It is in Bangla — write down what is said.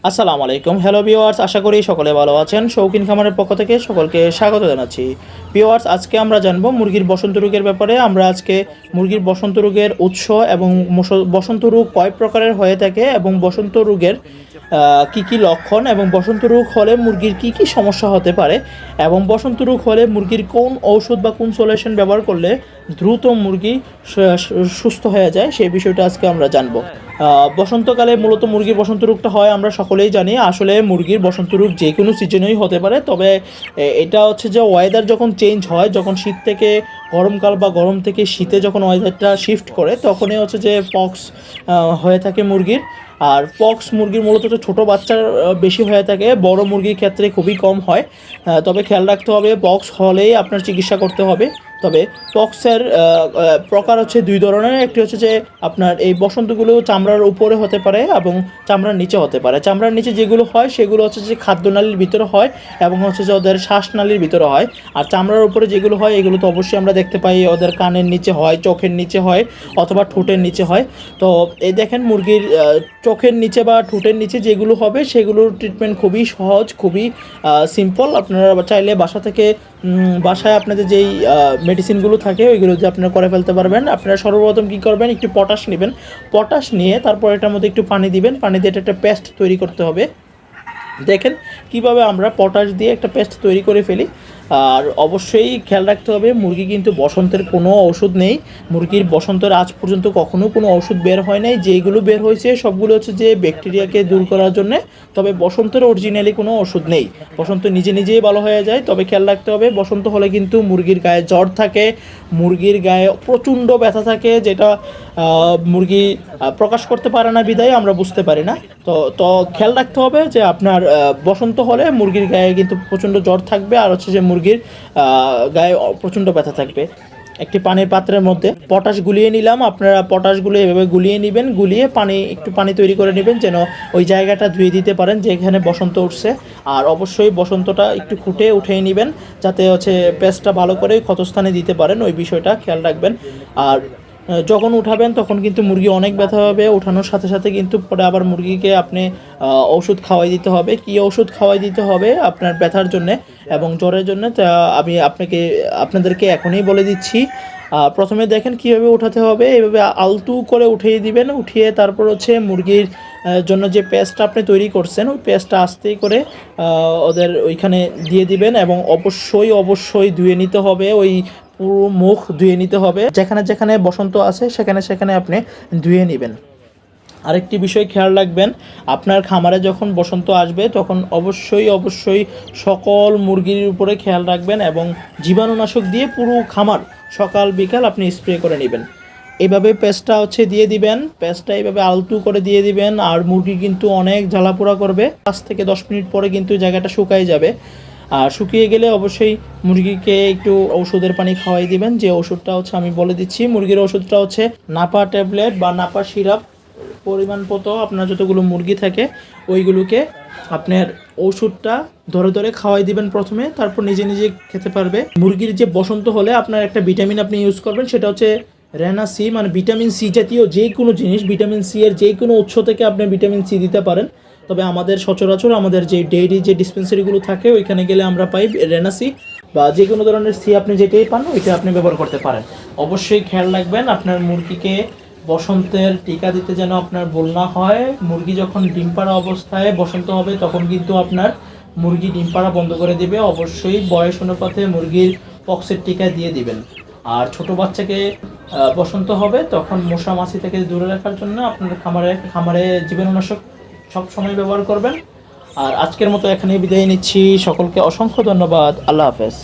আসসালামু আলাইকুম হ্যালো ভিওয়ার্স আশা করি সকলে ভালো আছেন। শৌখিন খামারের পক্ষ থেকে সকলকে স্বাগত জানাচ্ছি। ভিওয়ার্স আজকে আমরা জানব মুরগির বসন্ত রোগের ব্যাপারে। আমরা আজকে মুরগির বসন্ত রোগের উৎস এবং বসন্ত রোগ কয় প্রকারের হয়ে থাকে এবং বসন্ত রোগের কি কি লক্ষণ এবং বসন্ত রোগ হলে মুরগির কি কি সমস্যা হতে পারে এবং বসন্ত রোগ হলে মুরগির কোন ঔষধ বা কোন সলিউশন ব্যবহার করলে দ্রুত মুরগি সুস্থ হয়ে যায়, সেই বিষয়টা আজকে আমরা জানব। বসন্তকালে মূলত মুরগির বসন্ত রোগটা হয়, আমরা সকলেই জানি। আসলে মুরগির বসন্ত রোগ যে কোনো সিজনেই হতে পারে, তবে এটা হচ্ছে যে ওয়েদার যখন চেঞ্জ হয়, যখন শীত থেকে গরমকাল বা গরম থেকে শীতে যখন ওয়েদারটা শিফট করে, তখনই হচ্ছে যে পক্স হয়ে থাকে মুরগির। আর পক্স মুরগির মূলত হচ্ছে ছোটো বাচ্চার বেশি হয়ে থাকে, বড় মুরগির ক্ষেত্রে খুবই কম হয়। তবে খেয়াল রাখতে হবে পক্স হলেই আপনার চিকিৎসা করতে হবে। তবে পক্সের প্রকার হচ্ছে দুই ধরনের। একটি হচ্ছে যে আপনার এই বসন্তগুলো চামড়ার উপরে হতে পারে এবং চামড়ার নিচে হতে পারে। চামড়ার নিচে যেগুলো হয়, সেগুলো হচ্ছে যে খাদ্যনালীর ভিতরে হয় এবং হচ্ছে যে ওদের শ্বাসনালীর ভিতরে হয়। আর চামড়ার উপরে যেগুলো হয়, এগুলো তো অবশ্যই আমরা দেখতে পাই, ওদের কানের নিচে হয়, চোখের নিচে হয় অথবা ঠোঁটের নিচে হয়। তো এই দেখেন মুরগির চোখের নিচে বা ঠোঁটের নিচে যেগুলো হবে, সেগুলোর ট্রিটমেন্ট খুবই সহজ, খুবই সিম্পল আপনারা চাইলে বাসা থেকে বাসায় আপনাদের যেই মেডিসিনগুলো থাকে, ওইগুলো যে আপনারা করে ফেলতে পারবেন, আপনারা সর্বপ্রথম কী করবেন, একটু পটাশ নেবেন। পটাশ নিয়ে তারপর এটার মধ্যে একটু পানি দিবেন, পানি দিয়ে এটা একটা পেস্ট তৈরি করতে হবে। দেখেন কীভাবে আমরা পটাশ দিয়ে একটা পেস্ট তৈরি করে ফেলি। আর অবশ্যই খেয়াল রাখতে হবে, মুরগি কিন্তু বসন্তের কোনো ওষুধ নেই। মুরগির বসন্তের আজ পর্যন্ত কখনো কোনো ওষুধ বের হয় নাই। যেগুলো বের হয়েছে, সবগুলো হচ্ছে যে ব্যাকটেরিয়াকে দূর করার জন্য। তবে বসন্তের অরিজিনালি কোনো ওষুধ নেই। বসন্ত নিজে নিজেই ভালো হয়ে যায়। তবে খেয়াল রাখতে হবে, বসন্ত হলে কিন্তু মুরগির গায়ে জ্বর থাকে। মুরগির গায়ে প্রচণ্ড ব্যথা থাকে, যেটা মুরগি প্রকাশ করতে পারে না বিদায়, আমরা বুঝতে পারি না। তো তো খেয়াল রাখতে হবে যে আপনার বসন্ত হলে মুরগির গায়ে কিন্তু প্রচণ্ড জ্বর থাকবে। আর হচ্ছে যে মুরগির গায়ে প্রচণ্ড ব্যথা থাকবে। একটি পানির পাত্রের মধ্যে পটাশ গুলিয়ে নিলাম। আপনারা পটাশগুলো এভাবে গুলিয়ে নেবেন, গুলিয়ে পানি, একটু পানি তৈরি করে নেবেন যেন ওই জায়গাটা ধুয়ে দিতে পারেন যেখানে বসন্ত উঠছে। আর অবশ্যই বসন্তটা একটু খুঁটে উঠিয়ে নেবেন, যাতে হচ্ছে পেস্টটা ভালো করে ক্ষতস্থানে দিতে পারেন। ওই বিষয়টা খেয়াল রাখবেন। আর যখন উঠাবেন তখন কিন্তু মুরগি অনেক ব্যথা হবে ওঠানোর সাথে সাথে কিন্তু পরে আবার মুরগিকে আপনি ওষুধ খাওয়াই দিতে হবে। কি ওষুধ খাওয়াই দিতে হবে? আপনার ব্যথার জন্য এবং জ্বরের জন্য, তা আমি আপনাকে, আপনাদেরকে এখনই বলে দিচ্ছি। প্রথমে দেখেন কীভাবে উঠাতে হবে। এভাবে আলতু করে উঠিয়ে দিবেন। উঠিয়ে তারপর হচ্ছে মুরগির জন্য যে পেস্টটা আপনি তৈরি করছেন, ওই পেস্টটা আস্তেই করে ওদের ওইখানে দিয়ে দিবেন এবং অবশ্যই অবশ্যই ধুয়ে নিতে হবে। ওই পুরো মুখ ধুয়ে নিতে হবে। যেখানে যেখানে বসন্ত আছে, সেখানে সেখানে আপনি ধুয়ে নেবেন। আরেকটি বিষয় খেয়াল রাখবেন, আপনার খামারে যখন বসন্ত আসবে, তখন অবশ্যই অবশ্যই সকল মুরগির উপরে খেয়াল রাখবেন এবং জীবাণুনাশক দিয়ে পুরো খামার সকাল, বিকাল আপনি স্প্রে করে নেবেন। এইভাবে পেস্টটা হচ্ছে দিয়ে দিবেন, পেস্টটা এইভাবে আলতু করে দিয়ে দিবেন, আর মুরগি কিন্তু অনেক জ্বালাপোড়া করবে। পাঁচ থেকে দশ মিনিট পরে কিন্তু জায়গাটা শুকাই যাবে। আর শুকিয়ে গেলে অবশ্যই মুরগিকে একটু ওষুধের পানি খাওয়াই দিবেন। যে ওষুধটা হচ্ছে আমি বলে দিচ্ছি, মুরগির ওষুধটা হচ্ছে নাপা ট্যাবলেট বা নাপা সিরাপ। পরিমাণ মতো আপনার যতগুলো মুরগি থাকে, ওইগুলোকে আপনার ওষুধটা ধরে ধরে খাওয়াই দিবেন প্রথমে, তারপর নিজে নিজে খেতে পারবে। মুরগির যে বসন্ত হলে আপনার একটা ভিটামিন আপনি ইউজ করবেন, সেটা হচ্ছে রেনা সি মানে ভিটামিন সি জাতীয় যে কোনো জিনিস, ভিটামিন সি এর যে কোনো উৎস থেকে আপনি ভিটামিন সি দিতে পারেন। তবে আমাদের সচরাচর আমাদের যে ডেইরি যে ডিসপেন্সারিগুলো থাকে, ওইখানে গেলে আমরা পাই রেনাসি বা যে কোনো ধরনের সি আপনি যেটাই পান, ওইটা আপনি ব্যবহার করতে পারেন। অবশ্যই খেয়াল রাখবেন, আপনার মুরগিকে বসন্তের টিকা দিতে যেন আপনার ভুল না হয়। মুরগি যখন ডিম পাড়া অবস্থায় বসন্ত হবে, তখন কিন্তু আপনার মুরগি ডিম পাড়া বন্ধ করে দিবে। অবশ্যই বয়স অনুপাতে মুরগির পক্সের টিকা দিয়ে দিবেন। আর ছোট বাচ্চাকে বসন্ত হবে, তখন মশা মাছি থেকে দূরে রাখার জন্য আপনার খামারে খামারে জীবাণুনাশক সব সময় ব্যবহার করবেন। আর আজকের মতো এখানে বিদায় নিচ্ছি। সকলকে অসংখ্য ধন্যবাদ। আল্লাহ হাফেজ।